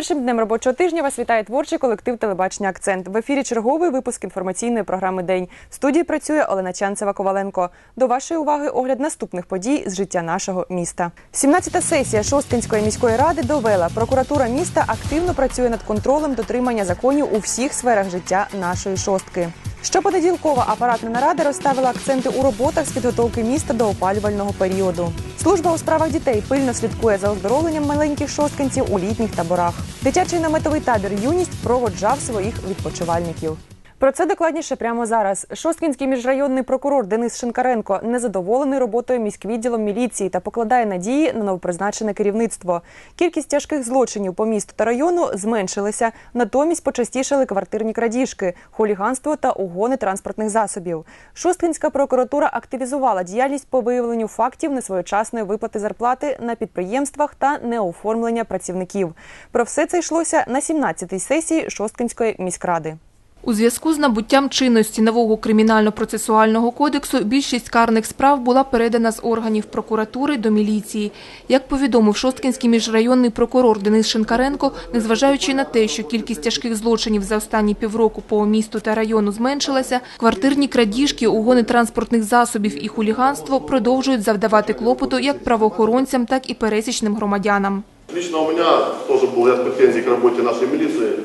першим днем робочого тижня вас вітає творчий колектив телебачення Акцент. В ефірі черговий випуск інформаційної програми День. В студії працює Олена Чанцева Коваленко. До вашої уваги огляд наступних подій з життя нашого міста. 17-та сесія Шосткинської міської ради довела. Прокуратура міста активно працює над контролем дотримання законів у всіх сферах життя нашої шостки. Щопонеділкова апаратна нарада розставила акценти у роботах з підготовки міста до опалювального періоду. Служба у справах дітей пильно слідкує за оздоровленням маленьких шостканців у літніх таборах. Дитячий наметовий табір Юність проводжав своїх відпочивальників. Про це докладніше прямо зараз. Шосткінський міжрайонний прокурор Денис Шинкаренко незадоволений роботою міськвідділом міліції та покладає надії на новопризначене керівництво. Кількість тяжких злочинів по місту та району зменшилася, натомість почастішали квартирні крадіжки, хуліганство та угони транспортних засобів. Шосткінська прокуратура активізувала діяльність по виявленню фактів несвоєчасної виплати зарплати на підприємствах та неоформлення працівників. Про все це йшлося на 17-й сесії Шосткінської міськради. У зв'язку з набуттям чинності нового кримінально-процесуального кодексу більшість карних справ була передана з органів прокуратури до міліції. Як повідомив Шосткінський міжрайонний прокурор Денис Шинкаренко, незважаючи на те, що кількість тяжких злочинів за останні півроку по місту та району зменшилася, квартирні крадіжки, угони транспортних засобів і хуліганство продовжують завдавати клопоту як правоохоронцям, так і пересічним громадянам. Лично у меня тоже был ряд претензий к работе нашей милиции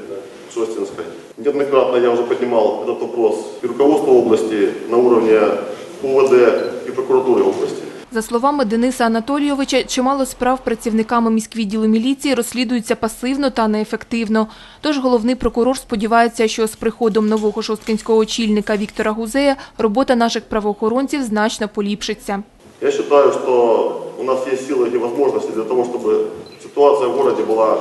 Шостинской. Неоднократно я уже поднимал этот вопрос и руководство области на уровне УВД и прокуратуры области. За словами Дениса Анатолійовича, чимало справ працівниками міськвідділу міліції розслідуються пасивно та неефективно. Тож головний прокурор сподівається, що з приходом нового шосткинського очільника Віктора Гузея робота наших правоохоронців значно поліпшиться. Я считаю, что у нас есть силы и возможности для того, чтобы ситуация в городе была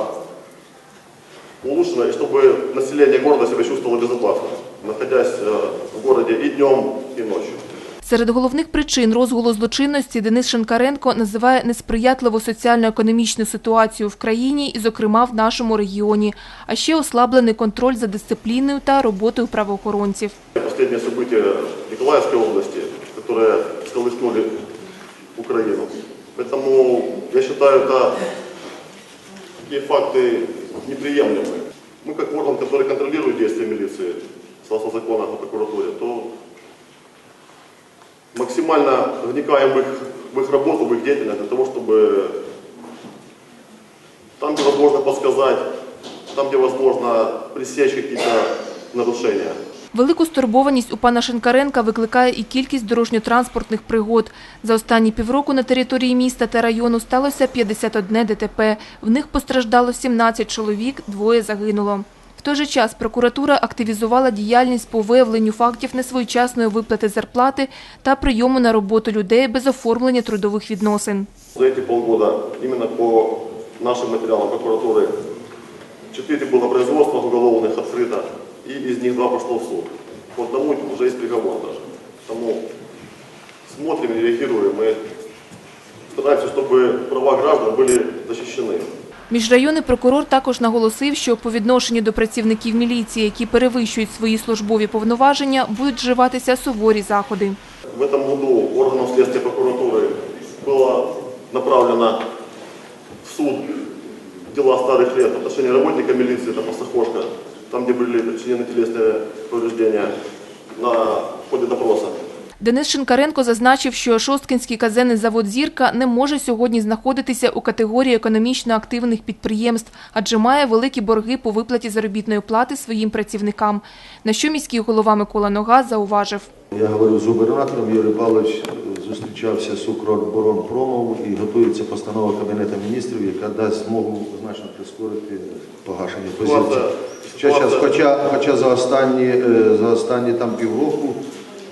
улучшена и чтобы население города себя чувствовало безопасно, находясь э, в городе и днем, и ночью. Серед головних причин розгулу злочинності Денис Шинкаренко називає несприятливу соціально-економічну ситуацію в країні і, зокрема, в нашому регіоні, а ще ослаблений контроль за дисципліною та роботою правоохоронців. Последние события в Николаевской области, которые сколыхнули Украину. Поэтому я считаю, это такие факты неприемлемые. Мы как орган, который контролирует действия милиции, согласно закону о прокуратуре, то максимально вникаем в их, в их работу, в их деятельность для того, чтобы там, где возможно подсказать, там, где возможно пресечь какие-то нарушения. Велику стурбованість у пана Шинкаренка викликає і кількість дорожньо-транспортних пригод. За останні півроку на території міста та району сталося 51 ДТП. В них постраждало 17 чоловік, двоє загинуло. В той же час прокуратура активізувала діяльність по виявленню фактів несвоєчасної виплати зарплати та прийому на роботу людей без оформлення трудових відносин. За эти полгода именно по нашим материалам прокуратуры 4 было производства уголовных открыто, и из них два пошло в суд. По одному уже есть приговор даже. Тому смотрим и реагируем. Мы стараемся, чтобы права граждан были защищены. Міжрайонний прокурор також наголосив, що по відношенню до працівників міліції, які перевищують свої службові повноваження, будуть вживатися суворі заходи. В этом году органам следствия прокуратуры было направлено в суд дела старых лет в отношении работника милиции, это Пастахошка, там, где были причинены телесные повреждения на ходе допроса. Денис Шинкаренко зазначив, що Шосткинський казенний завод «Зірка» не може сьогодні знаходитися у категорії економічно активних підприємств, адже має великі борги по виплаті заробітної плати своїм працівникам, на що міський голова Микола Нога зауважив. Я говорив з губернатором, Юрій Павлович зустрічався з Укроборонпромом і готується постанова Кабінету міністрів, яка дасть змогу значно прискорити погашення позиції. Ситуація- Щас, щас, хоча, хоча за останні, е, за останні там півроку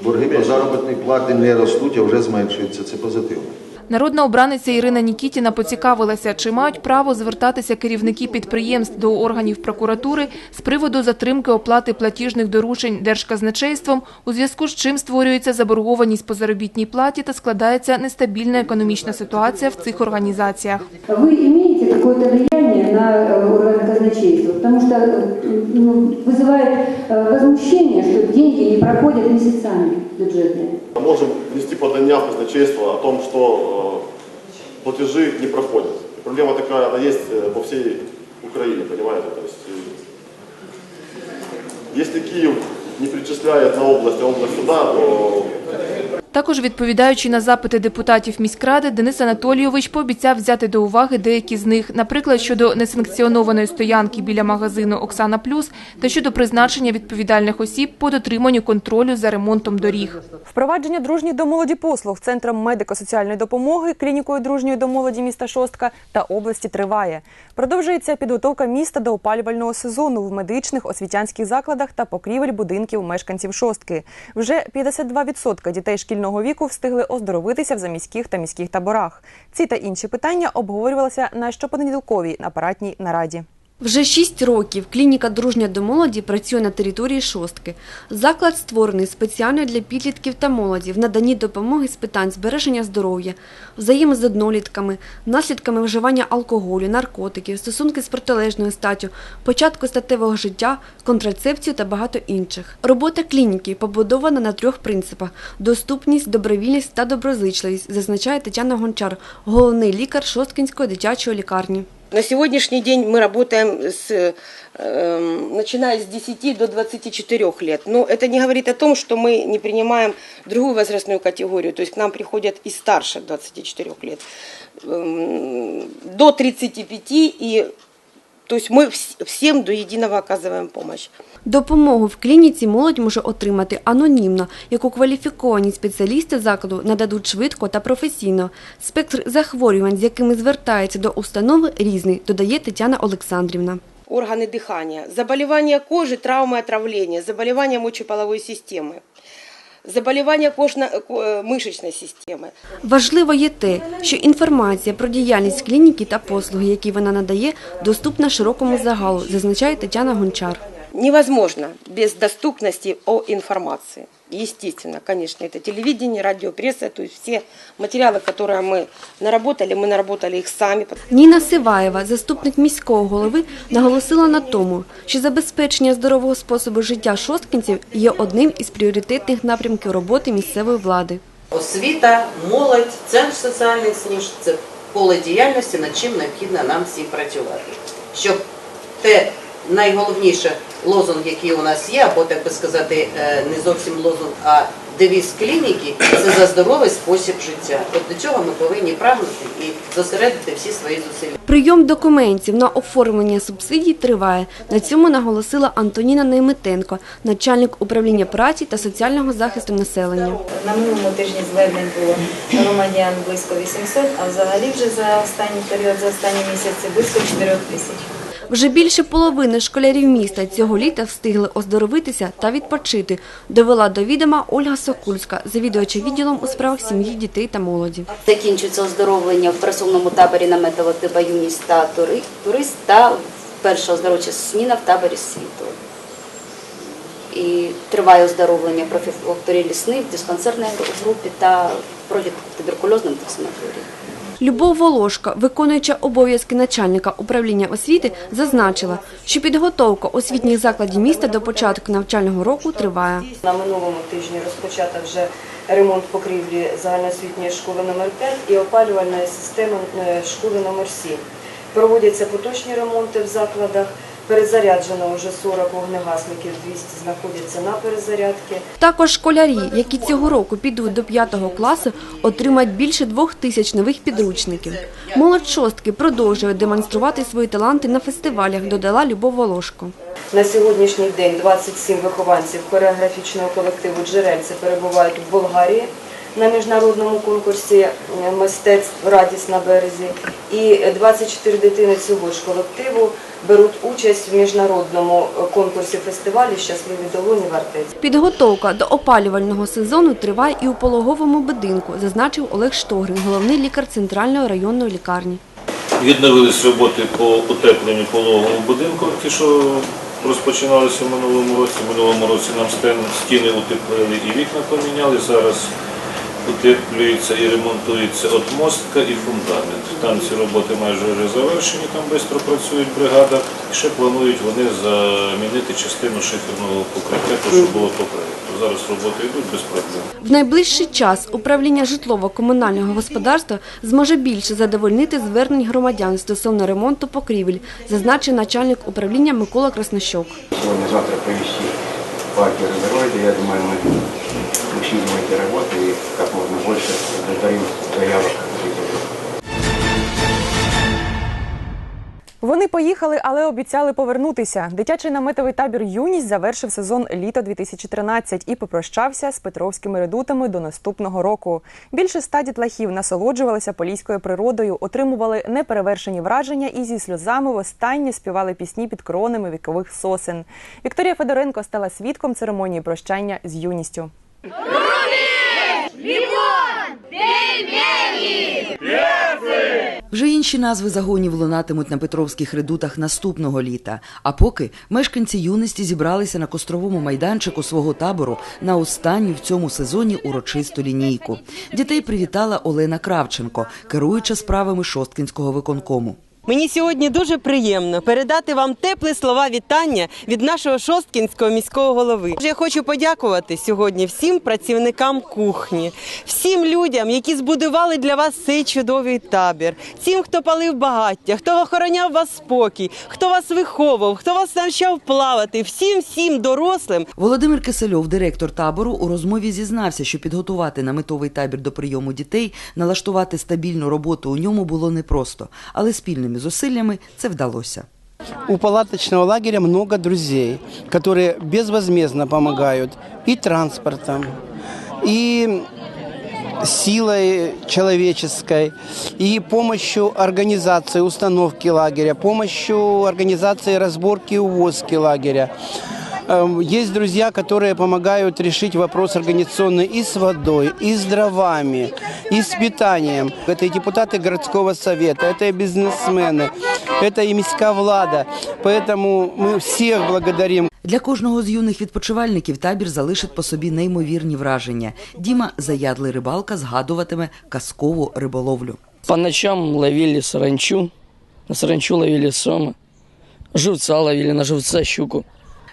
борги по заробітній платі не ростуть, а вже зменшуються. Це позитивно. Народна обраниця Ірина Нікітіна поцікавилася, чи мають право звертатися керівники підприємств до органів прокуратури з приводу затримки оплати платіжних доручень держказначейством, у зв'язку з чим створюється заборгованість по заробітній платі та складається нестабільна економічна ситуація в цих організаціях. Вы имеете какое-то влияние на э, органы казначейства, потому что э, ну, вызывает э, возмущение, что деньги не проходят месяцами бюджетные. Можем внести подання в казначейство о том, что платежи не проходят. Проблема такая, она есть э, по всей Украине, понимаете? То есть, э, если Киев не причисляет на область, а область сюда, то Також відповідаючи на запити депутатів міськради, Денис Анатолійович пообіцяв взяти до уваги деякі з них, наприклад, щодо несанкціонованої стоянки біля магазину Оксана Плюс та щодо призначення відповідальних осіб по дотриманню контролю за ремонтом доріг. Впровадження дружніх до молоді послуг центром медико-соціальної допомоги, клінікою дружньої до молоді міста Шостка та області триває. Продовжується підготовка міста до опалювального сезону в медичних освітянських закладах та покрівель будинків мешканців Шостки. Вже 52% дітей шкільного віку встигли оздоровитися в заміських та міських таборах. Ці та інші питання обговорювалися на щопонеділковій апаратній нараді. Вже шість років клініка «Дружня до молоді» працює на території Шостки. Заклад створений спеціально для підлітків та молоді в наданні допомоги з питань збереження здоров'я, взаємин з однолітками, наслідками вживання алкоголю, наркотиків, стосунки з протилежною статтю, початку статевого життя, контрацепцію та багато інших. Робота клініки побудована на трьох принципах – доступність, добровільність та доброзичливість, зазначає Тетяна Гончар, головний лікар Шосткинської дитячої лікарні. На сегодняшний день мы работаем с, эм, начиная с 10 до 24 лет. Но это не говорит о том, что мы не принимаем другую возрастную категорию. То есть к нам приходят и старше 24 лет, эм, до 35 и то есть мы вс- всем до единого оказываем помощь. Допомогу в клініці молодь може отримати анонімно, яку кваліфіковані спеціалісти закладу нададуть швидко та професійно. Спектр захворювань, з якими звертаються до установи, різний, додає Тетяна Олександрівна. Органы дыхания, заболевания кожи, травмы отравления, заболевания мочеполовой системы, заболевания кожно-мышечной системы. Важливо є те, що інформація про діяльність клініки та послуги, які вона надає, доступна широкому загалу, зазначає Тетяна Гончар. Невозможно без доступності о информации Естественно, конечно, это телевидение, радио, пресса, то есть все материалы, которые мы наработали, мы наработали их сами. Ніна Сиваєва, заступник міського голови, наголосила на тому, що забезпечення здорового способу життя шосткинців є одним із пріоритетних напрямків роботи місцевої влади. Освіта, молодь, центр соціальних служб це поле діяльності, над чим необхідно нам всім працювати. Щоб те найголовніше лозунг, який у нас є, або так би сказати, е, не зовсім лозунг, а девіз клініки це за здоровий спосіб життя. От до цього ми повинні прагнути і зосередити всі свої зусилля. Прийом документів на оформлення субсидій триває. На цьому наголосила Антоніна Нейметенко, начальник управління праці та соціального захисту населення. На минулому тижні звернень було громадян близько 800, а взагалі вже за останній період, за останні місяці близько 4 тисяч. Вже більше половини школярів міста цього літа встигли оздоровитися та відпочити, довела до відома Ольга Сокульська, завідувача відділом у справах сім'ї, дітей та молоді. Закінчується оздоровлення в просувному таборі наметова типа юність та турист та перша оздоровча зміна в таборі світу. І триває оздоровлення профілакторії лісни в диспансерній групі та протитуберкульозному токсимоторії. Любов Волошка, виконуюча обов'язки начальника управління освіти, зазначила, що підготовка освітніх закладів міста до початку навчального року триває. На минулому тижні розпочато вже ремонт покрівлі загальноосвітньої школи номер 5 і опалювальної системи е, школи номер 7. Проводяться поточні ремонти в закладах. Перезаряджено вже 40 вогнегасників, 200 знаходяться на перезарядці. Також школярі, які цього року підуть до 5 класу, отримають більше двох тисяч нових підручників. Молодь шостки продовжує демонструвати свої таланти на фестивалях, додала Любов Волошко. На сьогоднішній день 27 вихованців хореографічного колективу «Джерельце» перебувають в Болгарії на міжнародному конкурсі мистецтв «Радість на березі». І 24 дитини цього ж колективу беруть участь в міжнародному е, конкурсі фестивалі «Щасливі долоні в Артеці». Підготовка до опалювального сезону триває і у пологовому будинку, зазначив Олег Штогрин, головний лікар центральної районної лікарні. Відновились роботи по утепленню пологового будинку, ті, що розпочиналися в минулому році. В минулому році нам стен- стіни утеплили і вікна поміняли. Зараз утеплюється і ремонтується отмостка і фундамент. Там ці роботи майже вже завершені, там швидко працюють бригада. І ще планують вони замінити частину шиферного покриття, те, що було по проєкту. зараз роботи йдуть без проблем. В найближчий час управління житлово-комунального господарства зможе більше задовольнити звернень громадян стосовно ремонту покрівель, зазначив начальник управління Микола Краснощок. Сегодня-завтра провести партию разороида. Я думаю, мы усилим эти работы и как можно больше удовлетворим заявок. Вони поїхали, але обіцяли повернутися. Дитячий наметовий табір Юність завершив сезон літо 2013 і попрощався з петровськими редутами до наступного року. Більше ста дітлахів насолоджувалися поліською природою, отримували неперевершені враження і зі сльозами востаннє співали пісні під кронами вікових сосен. Вікторія Федоренко стала свідком церемонії прощання з юністю. Вже інші назви загонів лунатимуть на Петровських редутах наступного літа. А поки мешканці юності зібралися на костровому майданчику свого табору на останню в цьому сезоні урочисту лінійку. Дітей привітала Олена Кравченко, керуюча справами Шосткінського виконкому. Мені сьогодні дуже приємно передати вам теплі слова вітання від нашого шосткінського міського голови. Я хочу подякувати сьогодні всім працівникам кухні, всім людям, які збудували для вас цей чудовий табір, всім, хто палив багаття, хто охороняв вас спокій, хто вас виховував, хто вас навчав плавати, всім всім дорослим. Володимир Кисельов, директор табору, у розмові зізнався, що підготувати наметовий табір до прийому дітей, налаштувати стабільну роботу у ньому було непросто, але спільними зусиллями це вдалося. У палаточного лагеря много друзей, которые безвозмездно помогают и транспортом, и силой человеческой, и помощью организации установки лагеря, помощью организации разборки и увозки лагеря. Эм, Есть друзья, которые помогают решить вопрос организационный и с водой, и с дровами, и с питанием. Это и депутаты городского совета, это и бизнесмены, это и міська влада. Поэтому мы всех благодарим. Для кожного з юних відпочивальників табір залишить по собі неймовірні враження. Діма, заядлий рибалка, згадуватиме казкову риболовлю. По ночам ловили саранчу, на саранчу ловили сома, живца ловили, на живца щуку.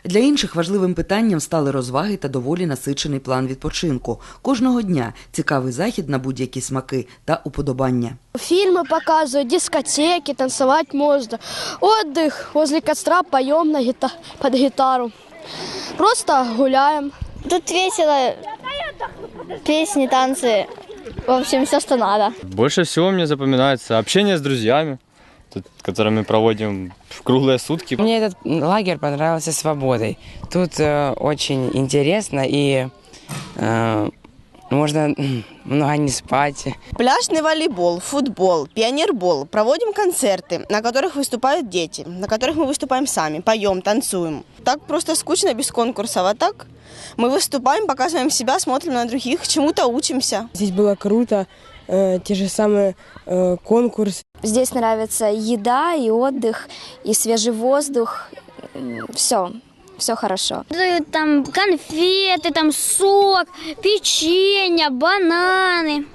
Для інших важливим питанням стали розваги та доволі насичений план відпочинку. Кожного дня цікавий захід на будь-які смаки та уподобання. Фильмы показывают, дискотеки, танцевать можно. Отдых возле костра, поем на гита- под гитару. Просто гуляем. Тут весело. Песни, танцы. В общем, все, что надо. Больше всего мне запоминается общение с друзьями, тут, Которые мы проводим в круглые сутки. Мне этот лагерь понравился свободой. Тут э, очень интересно и э, можно много не спать. Пляжный волейбол, футбол, пионербол. Проводим концерты, на которых выступают дети, на которых мы выступаем сами, поем, танцуем. Так просто скучно без конкурсов, а так мы выступаем, показываем себя, смотрим на других, чему-то учимся. Здесь было круто, э, те же самые э, конкурсы. Здесь нравится еда и отдых, и свежий воздух. Все, все хорошо. Дают там конфеты, там сок, печенье, бананы.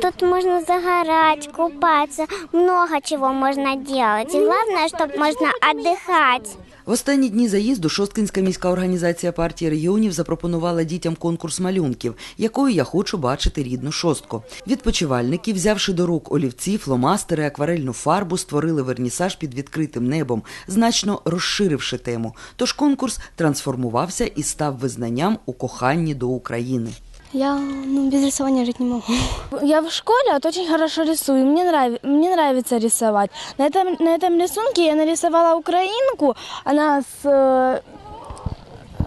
Тут можно загорать, купаться, много чего можно делать. И главное, чтобы можно отдыхать. В останні дні заїзду Шосткинська міська організація партії регіонів запропонувала дітям конкурс малюнків, якою я хочу бачити рідну шостку. Відпочивальники, взявши до рук олівці, фломастери, акварельну фарбу, створили вернісаж під відкритим небом, значно розширивши тему. Тож конкурс трансформувався і став визнанням у коханні до України. Я ну, без рисования жить не могу. Я в школе вот очень хорошо рисую. Мне, нрав... Мне нравится рисовать. На этом, на этом рисунке я нарисовала украинку. Она с... э,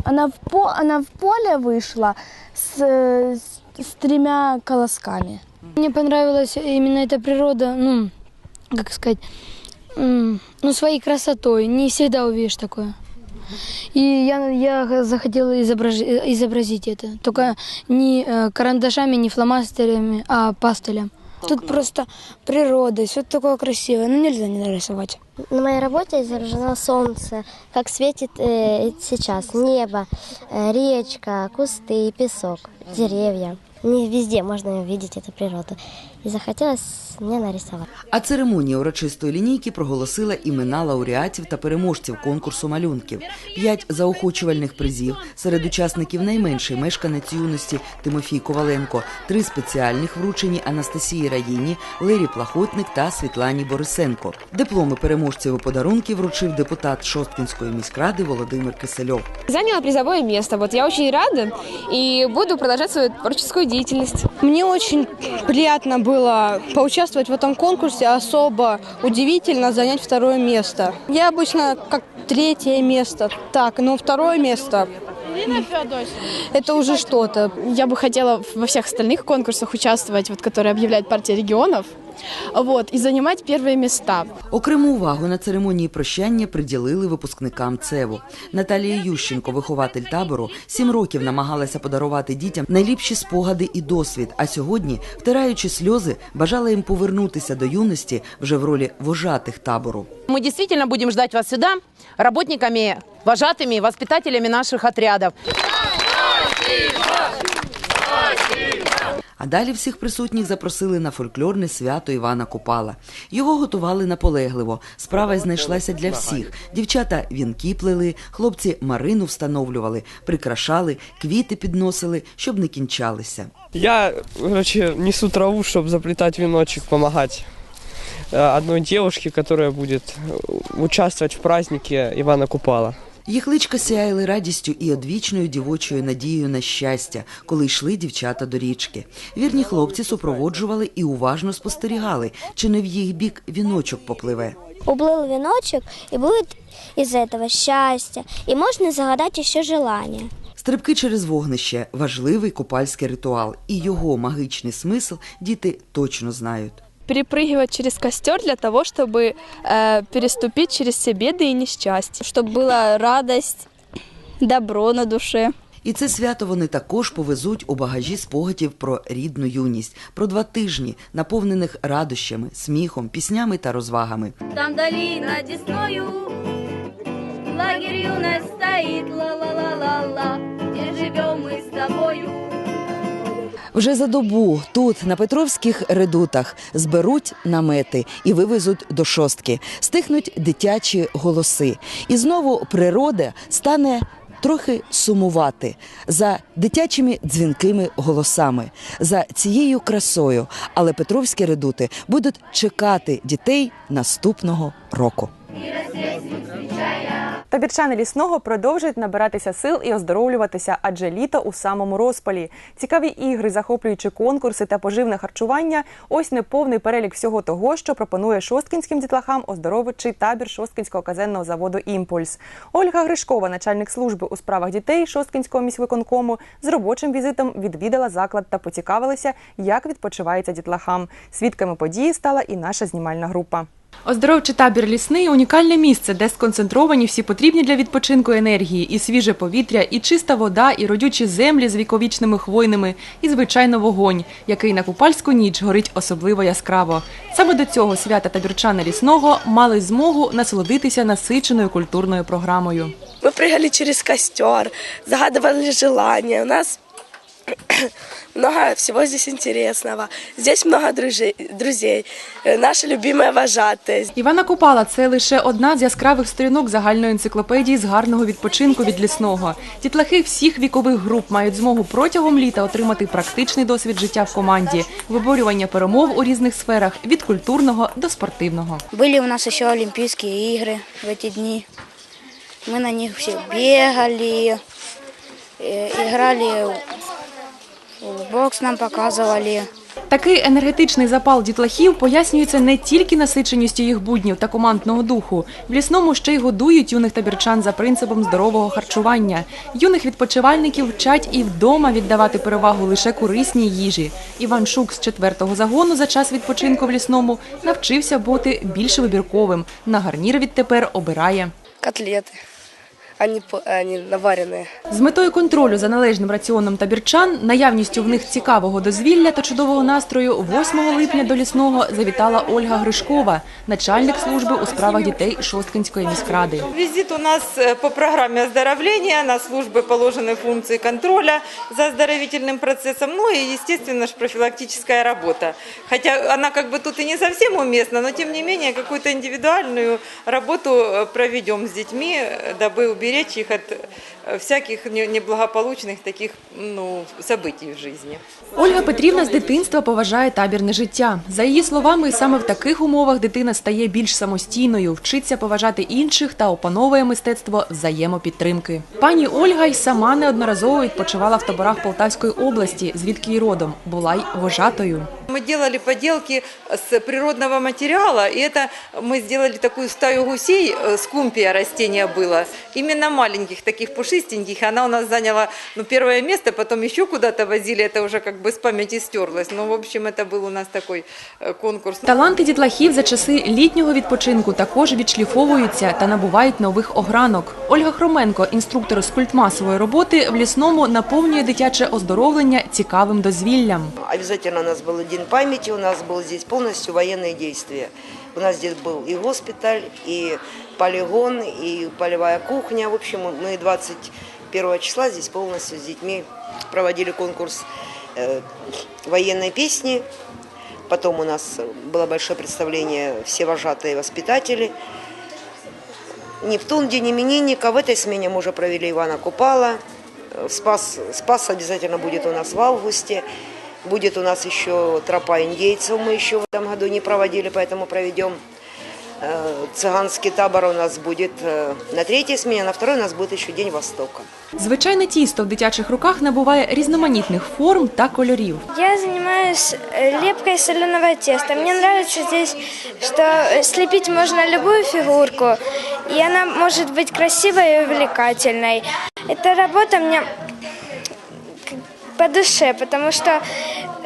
Она в, по... она в поле вышла с... с, с тремя колосками. Мне понравилась именно эта природа, ну, как сказать, м, ну, своей красотой. Не всегда увидишь такое. И я, я захотела изображ- изобразить это. Только не э, карандашами, не фломастерами, а пастелем. Тут просто природа, все такое красивое. Ну, нельзя не нарисовать. На моей работе изображено солнце, как светит э, сейчас, небо, э, речка, кусты, песок, деревья. не везде можно увидеть эту природу. И захотелось мне нарисовать. А церемонія урочистої лінійки проголосила імена лауреатів та переможців конкурсу малюнків. П'ять заохочувальних призів серед учасників найменший мешканець юності Тимофій Коваленко, три спеціальних вручені Анастасії Раїні, Лері Плахотник та Світлані Борисенко. Дипломи переможців і подарунки вручив депутат Шосткінської міськради Володимир Кисельов. Заняла призовое место. Вот я очень рада и буду продолжать свою творческую деятельность. Мне очень приятно было поучаствовать в этом конкурсе, особо удивительно занять второе место. Я обычно как третье место, так, но второе место это уже что-то. Я бы хотела во всех остальных конкурсах участвовать, вот, которые объявляет партия регионов, вот, и занимать первые места. Окрему увагу на церемонії прощання приділили випускникам ЦЕВу. Наталія Ющенко, вихователь табору, сім років намагалася подарувати дітям найліпші спогади і досвід. А сьогодні, втираючи сльози, бажала їм повернутися до юності вже в ролі вожатих табору. Мы действительно будем ждать вас сюда, работниками, вожатыми, воспитателями наших отрядов. А далі всіх присутніх запросили на фольклорне свято Івана Купала. Його готували наполегливо. Справа знайшлася для всіх. Дівчата вінки плели, хлопці Марину встановлювали, прикрашали, квіти підносили, щоб не кінчалися. Я, короче, несу траву, чтобы заплетать веночек, помогать э, одной девушке, которая будет э, участвовать в празднике Ивана Купала. Їх личка сяяли радістю і одвічною дівочою надією на щастя, коли йшли дівчата до річки. Вірні хлопці супроводжували і уважно спостерігали, чи не в їх бік віночок попливе. Уплыл веночек, и будет из этого счастье. И можно загадать еще желание. Стрибки через вогнище важливий купальський ритуал, і його магічний смисл діти точно знають Перепрыгивать через костер для того, чтобы э, переступить через все беды и несчастья. Чтобы была радость, добро на душе. І це свято вони також повезуть у багажі спогадів про рідну юність, про два тижні, наповнених радощами, сміхом, піснями та розвагами. Там долина Десною, лагерь юность стоит, ла-ла-ла-ла-ла, где живем мы с тобою. Вже за добу тут, на Петровських редутах, зберуть намети і вивезуть до шостки. Стихнуть дитячі голоси. І знову природа стане трохи сумувати за дитячими дзвінкими голосами, за цією красою. Але Петровські редути будуть чекати дітей наступного року. Табірчани лісного продовжують набиратися сил і оздоровлюватися, адже літо у самому розпалі. Цікаві ігри, захоплюючі конкурси та поживне харчування ось неповний перелік всього того, що пропонує шосткінським дітлахам оздоровичий табір Шосткінського казенного заводу Імпульс. Ольга Гришкова, начальник служби у справах дітей Шосткінського міськвиконкому, з робочим візитом відвідала заклад та поцікавилася, як відпочивається дітлахам. Свідками події стала і наша знімальна група. Оздоровчий табір лісний унікальне місце, де сконцентровані всі потрібні для відпочинку енергії, і свіже повітря, і чиста вода, і родючі землі з віковічними хвойними, і звичайно вогонь, який на купальську ніч горить особливо яскраво. Саме до цього свята табірчани лісного мали змогу насолодитися насиченою культурною програмою. Мы прыгали через костер, загадывали желания. У нас много всего здесь интересного. Здесь много друзей, друзей. Э, наши любимые вожатые. Івана Купала це лише одна з яскравих сторінок загальної енциклопедії з гарного відпочинку від лісного. Дітлахи всіх вікових груп мають змогу протягом літа отримати практичний досвід життя в команді, виборювання перемов у різних сферах від культурного до спортивного. Были у нас еще Олимпийские игры в эти дни. Мы на них все бегали, э, играли, в бокс нам показывали. Такий енергетичний запал дітлахів пояснюється не тільки насиченістю їх буднів та командного духу. В лісному ще й годують юних табірчан за принципом здорового харчування. Юних відпочивальників вчать і вдома віддавати перевагу лише корисній їжі. Іван Шук з четвертого загону за час відпочинку в лісному навчився бути більш вибірковим. На гарнір відтепер обирає. Котлеты а не, по- а не наваренные. З метою контролю за належним раціоном табірчан, наявністю в них цікавого дозвілля та чудового настрою, 8 липня до лісного завітала Ольга Гришкова, начальник служби у справах дітей Шосткинської міськради. Визит у нас э, по программе оздоровления, на службы положены функции контроля за оздоровительным процессом, ну и, естественно, ж профилактическая работа. Хотя она как бы тут и не совсем уместна, но тем не менее какую-то индивидуальную работу э, проведем с детьми, э, дабы уберечь их от э, всяких не- неблагополучных таких ну, событий в жизни. Ольга Петрівна з дитинства поважає табірне життя. За її словами, саме в таких умовах дитина стає більш самостійною, вчиться поважати інших та опановує мистецтво взаємопідтримки. Пані Ольга й сама неодноразово відпочивала в таборах Полтавської області, звідки й родом була й вожатою. Мы делали поделки с природного материала, и это мы сделали такую стаю гусей, э, скумпия растения было, именно маленьких, таких пушистеньких. Она у нас заняла ну, первое место, потом еще куда-то возили, это уже как бы с памяти стерлось. Но, в общем, это был у нас такой э, конкурс. Таланти дітлахів за часи літнього відпочинку також відшліфовуються та набувають нових огранок. Ольга Хроменко, інструктор з культмасової роботи, в лісному наповнює дитяче оздоровлення цікавим дозвіллям. Обязательно у нас был День памяти, у нас был здесь полностью военные действия. У нас здесь был и госпиталь, и полигон, и полевая кухня. В общем, мы 21 числа здесь полностью с детьми проводили конкурс э, военной песни. Потом у нас было большое представление «Все вожатые воспитатели». Нептун, День именинника. В этой смене мы уже провели Ивана Купала. Э, Спас, Спас обязательно будет у нас в августе. Будет у нас еще тропа индейцев, мы еще в этом году не проводили, поэтому проведем. Э, Цыганский табор у нас будет э, на третьей смене, а на второй у нас будет еще День Востока. Звичайне тісто в дитячих руках набуває різноманітних форм та кольорів. Я занимаюсь э, лепкой соленого теста. Мне нравится здесь, что э, слепить можно любую фигурку, и она может быть красивой и увлекательной. Эта работа мне как по душе, потому что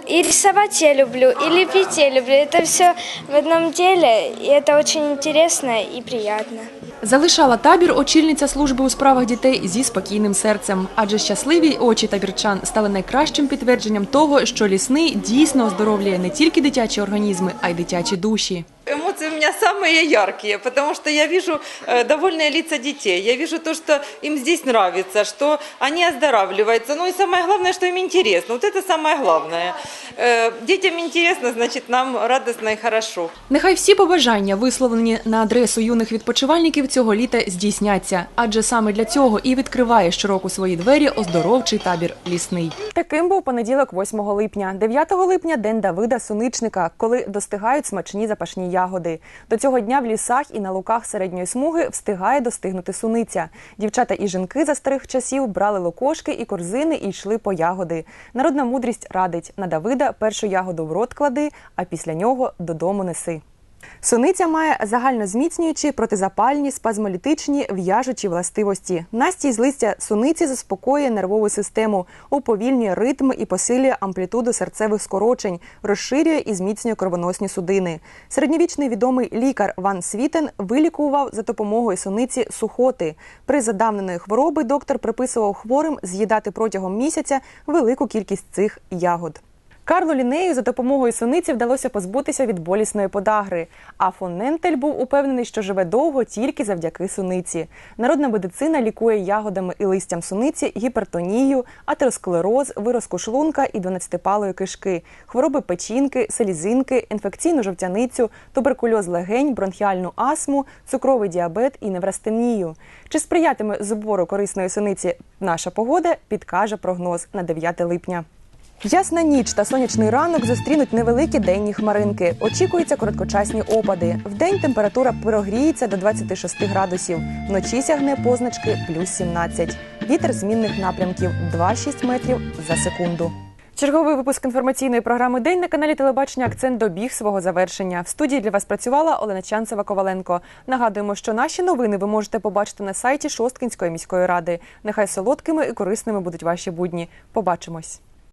и рисовать я люблю, и лепить я люблю. Это все в одном деле, и это очень интересно и приятно. Залишала табір очільниця служби у справах дітей зі спокійним серцем, адже щасливі очі табірчан стали найкращим підтвердженням того, що лісний дійсно оздоровлює не тільки дитячі організми, а й дитячі душі. Эмоции у меня самые яркие, потому что я вижу э, довольные лица детей, я вижу то, что им здесь нравится, что они оздоравливаются, ну и самое главное, что им интересно. Вот это самое главное. Э, детям интересно, значит, нам радостно и хорошо. Нехай всі побажання, висловлені на адресу юних відпочивальників цього літа, здійсняться, адже саме для цього і відкриває щороку свої двері оздоровчий табір лісний. Таким був понеділок, 8 липня. 9 липня день Давида Суничника, коли достигають смачні запашні ягоди. До цього дня в лісах і на луках середньої смуги встигає достигнути суниця. Дівчата і жінки за старих часів брали локошки і корзини і йшли по ягоди. Народна мудрість радить на Давида першу ягоду в рот клади, а після нього додому неси. Суниця має загальнозміцнюючі, протизапальні, спазмолітичні, в'яжучі властивості. Настій з листя суниці заспокоює нервову систему, уповільнює ритм і посилює амплітуду серцевих скорочень, розширює і зміцнює кровоносні судини. Середньовічний відомий лікар Ван Світен вилікував за допомогою суниці сухоти. При задавненої хвороби доктор приписував хворим з'їдати протягом місяця велику кількість цих ягод. Карлу Лінею за допомогою суниці вдалося позбутися від болісної подагри. А фон Нентель був упевнений, що живе довго тільки завдяки суниці. Народна медицина лікує ягодами і листям суниці гіпертонію, атеросклероз, виразку шлунка і 12-палої кишки, хвороби печінки, селізинки, інфекційну жовтяницю, туберкульоз легень, бронхіальну астму, цукровий діабет і неврастенію. Чи сприятиме збору корисної суниці наша погода, підкаже прогноз на 9 липня. Ясна ніч та сонячний ранок зустрінуть невеликі денні хмаринки. Очікуються короткочасні опади. Вдень температура прогріється до 26 градусів. Вночі сягне позначки плюс 17. Вітер змінних напрямків 2-6 метрів за секунду. Черговий випуск інформаційної програми День на каналі Телебачення Акцент добіг свого завершення. В студії для вас працювала Олена Чанцева Коваленко. Нагадуємо, що наші новини ви можете побачити на сайті Шосткінської міської ради. Нехай солодкими і корисними будуть ваші будні. Побачимось.